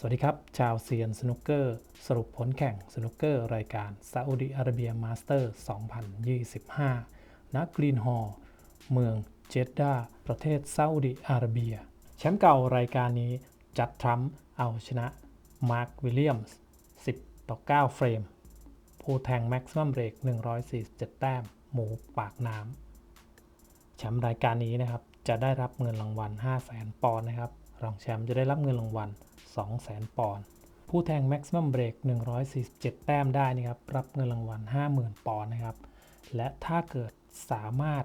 สวัสดีครับ ชาวเซียนสนุกเกอร์ สรุปผลแข่งสนุกเกอร์รายการซาอุดิอาระเบียมาสเตอร์ 2025 ณ กรีนฮอลล์ เมืองเจดดาประเทศซาอุดิอาระเบีย แชมป์เก่ารายการนี้จัดทรัมป์เอาชนะ มาร์ค วิลเลียมส์ 10 ต่อ 9 เฟรม ผู้แทงแม็กซิมัมเบรก 147 แต้ม หมูปากน้ำแชมป์รายการนี้นะครับ จะได้รับเงินรางวัล 5 0 0 0 0 0 ปอนด์นะครับ รองแชมป์จะได้รับเงินรางวัล 200,000 ปอนด์ ผู้แทง Maximum Break 147 แต้มได้นะครับ รับเงินรางวัล 50,000 ปอนด์นะครับ และถ้าเกิดสามารถ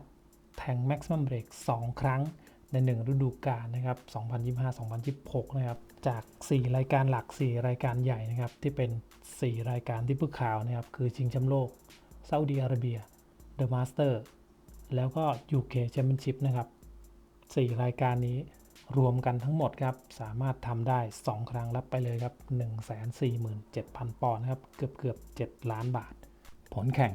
แทง Maximum Break 2 ครั้งใน 1 ฤดูกาลนะครับ 2025-2026 นะครับ จาก 4 รายการหลัก 4 รายการใหญ่นะครับ ที่เป็น 4 รายการที่ผู้ข่าวนะครับ คือชิงแชมป์โลกซาอุดีอาระเบีย The Master แล้วก็ UK Championship นะครับ 4 รายการนี้ รวมกันทั้งหมดครับ สามารถทำได้ 2 ครั้งรับไปเลยครับ 147,000 ปอนด์ครับ เกือบเกือบ7ล้านบาท ผลแข่ง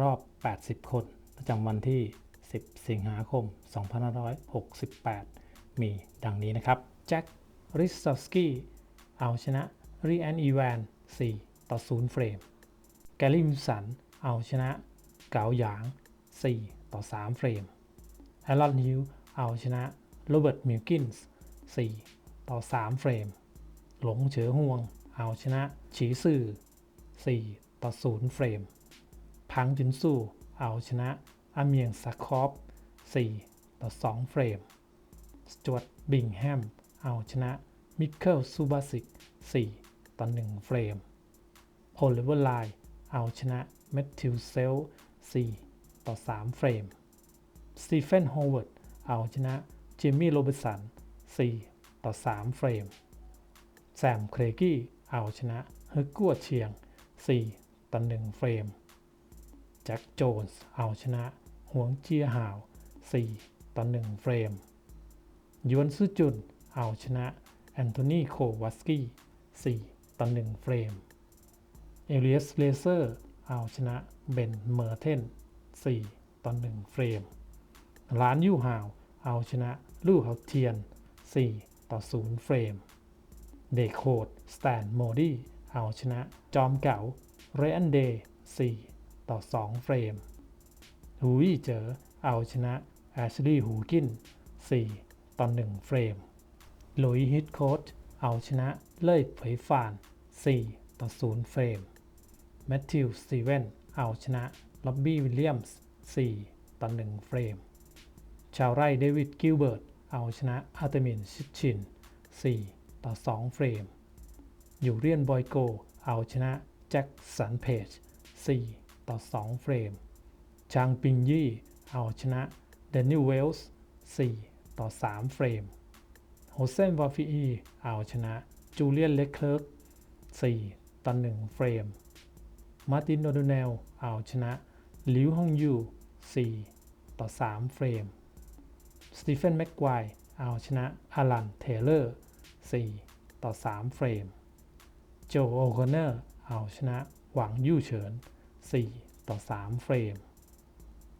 รอบ 80 คน ประจำวันที่ 10 สิงหาคม 2568 มีดังนี้นะครับ แจ็ค ริสซอฟสกี้เอาชนะ รีแอนอีแวน 4 ต่อ 0 เฟรม แกลลิมสัน เอาชนะ เกาหยาง 4 ต่อ 3 เฟรมแอลลอนฮิวเอาชนะ โรเบิร์ตมิลกินส์4ต่อ 3 เฟรม หลงเฉอห่วง เอาชนะฉีซื่อ4ต่อ 0 เฟรม พังจินสู้เอาชนะอาเมียงซาคอฟ4ต่อ 2 เฟรม สจวตบิงแฮม เอาชนะมิเคิลซูบาสิก4ต่อ 1 เฟรมโอลิเวอร์ไลน์เอาชนะแมทธิวเซล4ต่อ 3 เฟรมสตีเฟนโฮเวิร์ดเอาชนะ จมี่โรเบิร์สัน 4 ต่อ 3 เฟรม แซมเครกี้เอาชนะเฮกกัวเชียง 4 ต่อ 1 เฟรม แจ็คโจนส์เอาชนะหวงเจียหาว 4 ต่อ 1 เฟรม ยวนซุจุน เอาชนะแอนโทนีโควาสกี้ 4 ต่อ 1 เฟรม เอเลียสเลเซอร์ เอาชนะเบนเมอร์เทน 4 ต่อ 1 เฟรมล้านยูฮาว เอาชนะ ลู่เฮาเทียน 4 ต่อ 0 เฟรม เดโคดสแตนโมดี้เอาชนะ จอมเก่าเรอันเดย์ 4 ต่อ 2 เฟรมหูวี่เจอเอาชนะแอชลีย์หูกิน 4 ต่อ 1 เฟรมลุยฮิตโคดเอาชนะเล่ยเผยฟาน 4 ต่อ 0 เฟรมแมทธิวสตีเวนเอาชนะล็อบบี้วิลเลียมส์ 4 ต่อ 1 เฟรม ชาวไร่เดวิดกิลเบิร์ต เอาชนะอาร์เตมินชิดชิน 4 ต่อ 2 เฟรม ยูเรียนบอยโก เอาชนะแจ็คสันเพจ 4 ต่อ 2 เฟรม ชางปิงยี่ เอาชนะเดนิลเวลส์ 4 ต่อ 3 เฟรม โฮเซนวาฟีอี เอาชนะจูเลียนเลคเคิร์ก 4 ต่อ 1 เฟรม มาร์ตินโนโดเนล เอาชนะลิวฮองยู 4 ต่อ 3 เฟรม สตีเฟนแม็กควายเอาชนะอารันเทเลอร์ 4 ต่อ 3 เฟรม โจโอคอนเนอร์เอาชนะหวังยู่เฉิน 4 ต่อ 3 เฟรม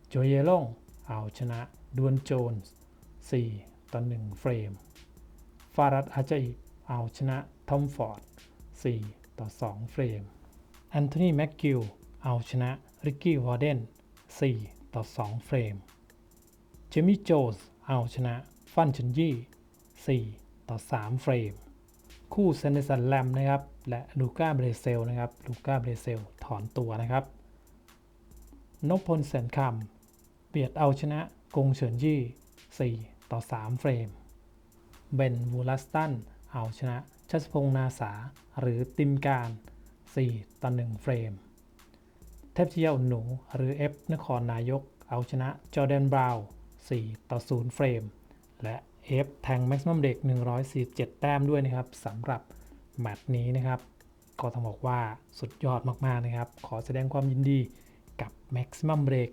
โจเยล่งเอาชนะดวนโจนส์ 4 ต่อ 1 เฟรม ฟารัดอาจัยเอาชนะทอมฟอร์ด 4 ต่อ 2 เฟรม แอนโทนีแม็กกิลเอาชนะริกกี้วอร์เดน 4 ต่อ 2 เฟรม เจมี่โจส เอาชนะฟันชันยี่ 4 ต่อ 3 เฟรม คู่เซนเดสันแลมนะครับ และลูก้าเบรเซลนะครับลูก้าเบรเซลถอนตัวนะครับนพพลแสนคำเบียดเอาชนะกงเฉินยี่ 4 ต่อ 3 เฟรม เบนวูลัสตันเอาชนะชัชพงษ์นาสา หรือติมการ 4 ต่อ 1 เฟรม เทพเจียวหนูหรือเอฟนครนายกเอาชนะจอร์แดนบราวน์ 4 ต่อ 0 เฟรม และเอฟแทงแม็กซิมัมเด็ก 147 แต้มด้วยนะครับสำหรับแมตช์นี้นะครับ ก็ต้องบอกว่าสุดยอดมากๆนะครับ ขอแสดงความยินดีกับ Maximum Break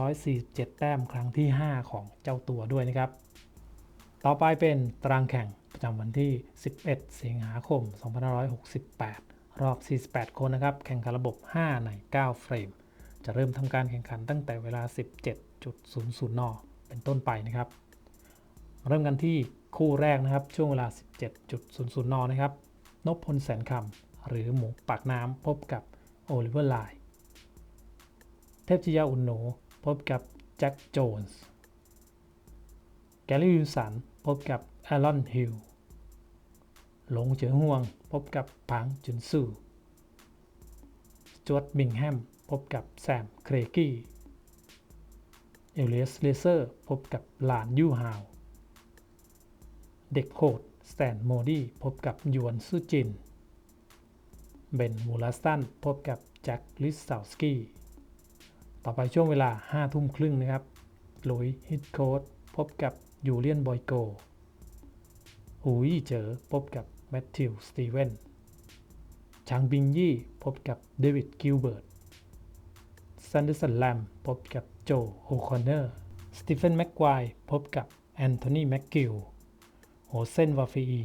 147 แต้มครั้งที่ 5 ของเจ้าตัวด้วยนะครับ ต่อไปเป็นตารางแข่งประจำวันที่ 11 สิงหาคม 2568 รอบ 48 คนนะครับ แข่งขันระบบ 5 ใน 9 เฟรม จะเริ่มทำการแข่งขันตั้งแต่เวลา 17.00นเป็นต้นไปนะครับ เริ่มกันที่คู่แรกนะครับ ช่วงเวลา 17.00นนะครับนพพลแสนคำหรือหมูปากน้ำพบกับโอลิเวอร์ไลน์เทพจิยาอุนโหนพบกับแจ็คโจนส์แกลลี่วิลสันพบกับแอรอนฮิลหลงเจ๋อห่วง พบกับผางจุนซูจวดบิงแฮม พบกับแซม เครกี้ เอลเลสเลเซอร์พบกับหลานยูฮาว เด็กโหดสแตนโมดี้พบกับยวนซูจิน เบนมูลัสตันพบกับแจ็คลิสซาวสกี้ ต่อไปช่วงเวลา 5 ทุ่มครึ่งนะครับลุยฮิตโคดพบกับยูเลียนบอยโกหูยเจอพบกับแมทธิวสตีเวนชางบิงยี่พบกับเดวิดกิลเบิร์ตซันเดอร์สันแลมพบกับ โจโอคอนเนอร์ สตีเฟนแม็กควายพบกับแอนโทนีแม็กกิลโฮเซนวาฟี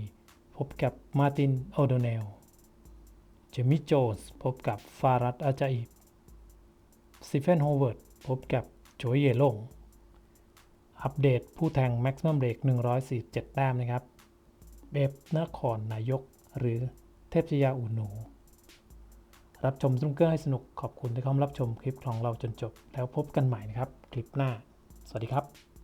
พบกับมาตินโอโดเนล เจมี่โจนส์พบกับฟารัดอาจาอิบสตีเฟนโฮเวิร์ดพบกับโจยเยลง อัปเดตผู้แทง Maximum Break 147 แต้มนะครับ เบบนครนายกหรือเทพชยาอุหนู รับชมสนุกเกอร์ให้สนุกขอบคุณที่เข้ามารับชมคลิปของเราจนจบ แล้วพบกันใหม่นะครับ คลิปหน้า สวัสดีครับ